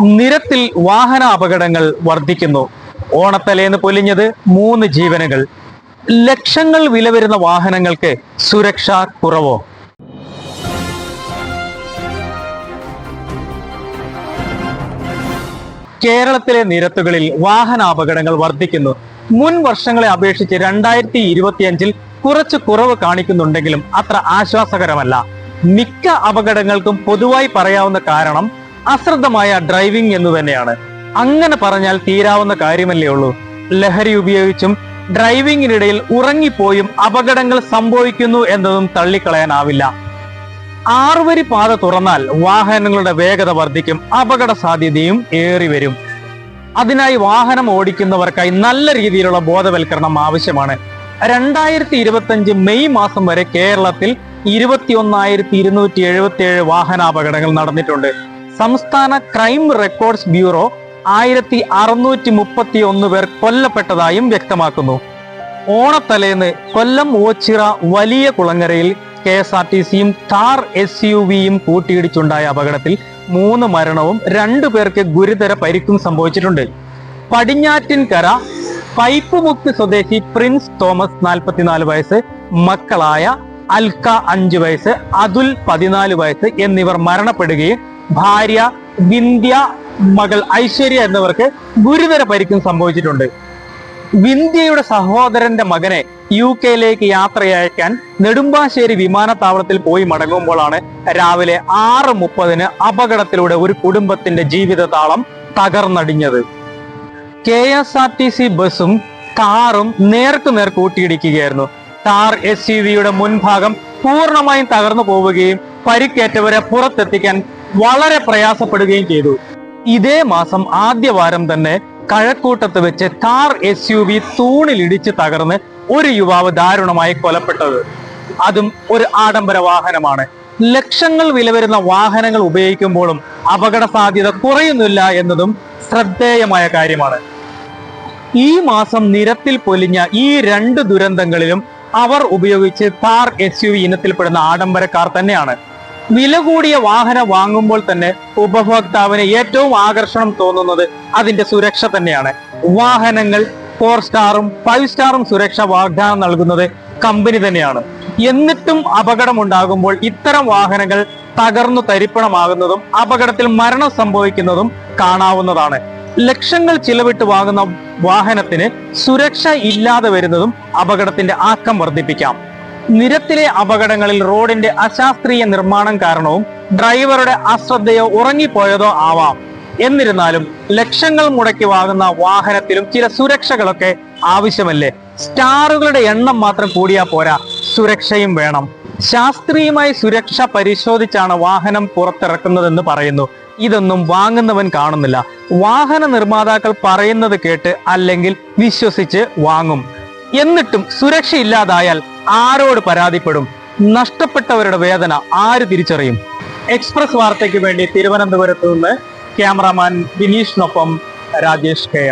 നിരത്തിൽ വാഹന അപകടങ്ങൾ വർദ്ധിക്കുന്നു. ഓണത്തലേന്ന് പൊലിഞ്ഞത് മൂന്ന് ജീവനുകൾ. ലക്ഷങ്ങൾ വില വരുന്ന വാഹനങ്ങൾക്ക് സുരക്ഷ കുറവോ? കേരളത്തിലെ നിരത്തുകളിൽ വാഹന അപകടങ്ങൾ വർദ്ധിക്കുന്നു. മുൻ വർഷങ്ങളെ അപേക്ഷിച്ച് രണ്ടായിരത്തി ഇരുപത്തിയഞ്ചിൽ കുറച്ച് കുറവ് കാണിക്കുന്നുണ്ടെങ്കിലും അത്ര ആശ്വാസകരമല്ല. മിക്ക അപകടങ്ങൾക്കും പൊതുവായി പറയാവുന്ന കാരണം അശ്രദ്ധമായ ഡ്രൈവിംഗ് എന്ന് തന്നെയാണ്. അങ്ങനെ പറഞ്ഞാൽ തീരാവുന്ന കാര്യമല്ലേ ഉള്ളൂ. ലഹരി ഉപയോഗിച്ചും ഡ്രൈവിംഗിനിടയിൽ ഉറങ്ങിപ്പോയും അപകടങ്ങൾ സംഭവിക്കുന്നു എന്നതും തള്ളിക്കളയാനാവില്ല. ആറുവരി പാത തുറന്നാൽ വാഹനങ്ങളുടെ വേഗത വർദ്ധിക്കും അപകട സാധ്യതയും ഏറി വരും. അതിനായി വാഹനം ഓടിക്കുന്നവർക്കായി നല്ല രീതിയിലുള്ള ബോധവൽക്കരണം ആവശ്യമാണ്. രണ്ടായിരത്തി ഇരുപത്തി മെയ് മാസം വരെ കേരളത്തിൽ ഇരുപത്തി ഒന്നായിരത്തി ഇരുന്നൂറ്റി എഴുപത്തി ഏഴ് വാഹനാപകടങ്ങൾ നടന്നിട്ടുണ്ട്. സംസ്ഥാന ക്രൈം റെക്കോർഡ്സ് ബ്യൂറോ ആയിരത്തി അറുന്നൂറ്റി മുപ്പത്തി ഒന്ന് പേർ കൊല്ലപ്പെട്ടതായും വ്യക്തമാക്കുന്നു. ഓണത്തലേന്ന് കൊല്ലം ഓച്ചിറ വലിയ കുളങ്ങരയിൽ കെ എസ് ആർ ടി സിയും ഥാർ എസ് യു വിയും കൂട്ടിയിടിച്ചുണ്ടായ അപകടത്തിൽ മൂന്ന് മരണവും രണ്ടു പേർക്ക് ഗുരുതര പരിക്കും സംഭവിച്ചിട്ടുണ്ട്. പടിഞ്ഞാറ്റിൻകര പൈപ്പുമുക്ക് സ്വദേശി പ്രിൻസ് തോമസ് നാൽപ്പത്തിനാല് വയസ്സ് മക്കളായ അൽക്ക അഞ്ച് വയസ്സ് അതുൽ പതിനാല് വയസ്സ് എന്നിവർ മരണപ്പെടുകയും ഭാര്യ വിന്ധ്യ മകൾ ഐശ്വര്യ എന്നിവർക്ക് ഗുരുതര പരിക്കും സംഭവിച്ചിട്ടുണ്ട്. വിന്ധ്യയുടെ സഹോദരന്റെ മകനെ യു കെയിലേക്ക് യാത്രയയക്കാൻ നെടുമ്പാശ്ശേരി വിമാനത്താവളത്തിൽ പോയി മടങ്ങുമ്പോഴാണ് രാവിലെ ആറ് മുപ്പതിന് അപകടത്തിലൂടെ ഒരു കുടുംബത്തിന്റെ ജീവിതതാളം തകർന്നടിഞ്ഞത്. K S R T C ബസ്സും കാറും നേർക്കു നേർ കൂട്ടിയിടിക്കുകയായിരുന്നു. കാർ എസ് യു വിയുടെ മുൻഭാഗം പൂർണമായും തകർന്നു പോവുകയും പരിക്കേറ്റവരെ പുറത്തെത്തിക്കാൻ വളരെ പ്രയാസപ്പെടുകയും ചെയ്തു. ഇതേ മാസം ആദ്യവാരം തന്നെ കഴക്കൂട്ടത്ത് വെച്ച് കാർ എസ് യു വി തൂണിലിടിച്ച് തകർന്ന് ഒരു യുവാവ് ദാരുണമായി കൊലപ്പെട്ടത്. അതും ഒരു ആഡംബര വാഹനമാണ്. ലക്ഷങ്ങൾ വില വരുന്ന വാഹനങ്ങൾ ഉപയോഗിക്കുമ്പോഴും അപകട സാധ്യത കുറയുന്നില്ല എന്നതും ശ്രദ്ധേയമായ കാര്യമാണ്. ഈ മാസം നിരത്തിൽ പൊലിഞ്ഞ ഈ രണ്ട് ദുരന്തങ്ങളിലും അവർ ഉപയോഗിച്ച് കാർ എസ് യു വി ഇനത്തിൽപ്പെടുന്ന ആഡംബര കാർ തന്നെയാണ്. വില കൂടിയ വാഹനം വാങ്ങുമ്പോൾ തന്നെ ഉപഭോക്താവിന് ഏറ്റവും ആകർഷണം തോന്നുന്നത് അതിന്റെ സുരക്ഷ തന്നെയാണ്. വാഹനങ്ങൾ ഫോർ സ്റ്റാറും ഫൈവ് സ്റ്റാറും സുരക്ഷ വാഗ്ദാനം നൽകുന്നത് കമ്പനി തന്നെയാണ്. എന്നിട്ടും അപകടം ഉണ്ടാകുമ്പോൾ ഇത്തരം വാഹനങ്ങൾ തകർന്നു തരിപ്പണമാകുന്നതും അപകടത്തിൽ മരണം സംഭവിക്കുന്നതും കാണാവുന്നതാണ്. ലക്ഷങ്ങൾ ചിലവിട്ട് വാങ്ങുന്ന വാഹനത്തിന് സുരക്ഷ ഇല്ലാതെ വരുന്നതും അപകടത്തിന്റെ ആക്കം വർദ്ധിപ്പിക്കാം. നിരത്തിലെ അപകടങ്ങളിൽ റോഡിന്റെ അശാസ്ത്രീയ നിർമ്മാണം കാരണവും ഡ്രൈവറുടെ അശ്രദ്ധയോ ഉറങ്ങിപ്പോയതോ ആവാം. എന്നിരുന്നാലും ലക്ഷങ്ങൾ മുടക്കി വാങ്ങുന്ന വാഹനത്തിലും ചില സുരക്ഷകളൊക്കെ ആവശ്യമല്ലേ? സ്റ്റാറുകളുടെ എണ്ണം മാത്രം കൂടിയാ പോരാ. സുരക്ഷയും വേണം. ശാസ്ത്രീയമായി സുരക്ഷ പരിശോധിച്ചാണ് വാഹനം പുറത്തിറക്കുന്നതെന്ന് പറയുന്നു. ഇതൊന്നും വാങ്ങുന്നവൻ കാണുന്നില്ല. വാഹന നിർമ്മാതാക്കൾ പറയുന്നത് കേട്ട് അല്ലെങ്കിൽ വിശ്വസിച്ച് വാങ്ങും. എന്നിട്ടും സുരക്ഷയില്ലാതായാൽ ആരോട് പരാതിപ്പെടും? നഷ്ടപ്പെട്ടവരുടെ വേദന ആര് തിരിച്ചറിയും? എക്സ്പ്രസ് വാർത്തയ്ക്ക് വേണ്ടി തിരുവനന്തപുരത്ത് നിന്ന് ക്യാമറാമാൻ ബിനീഷിനൊപ്പം രാജേഷ് കെ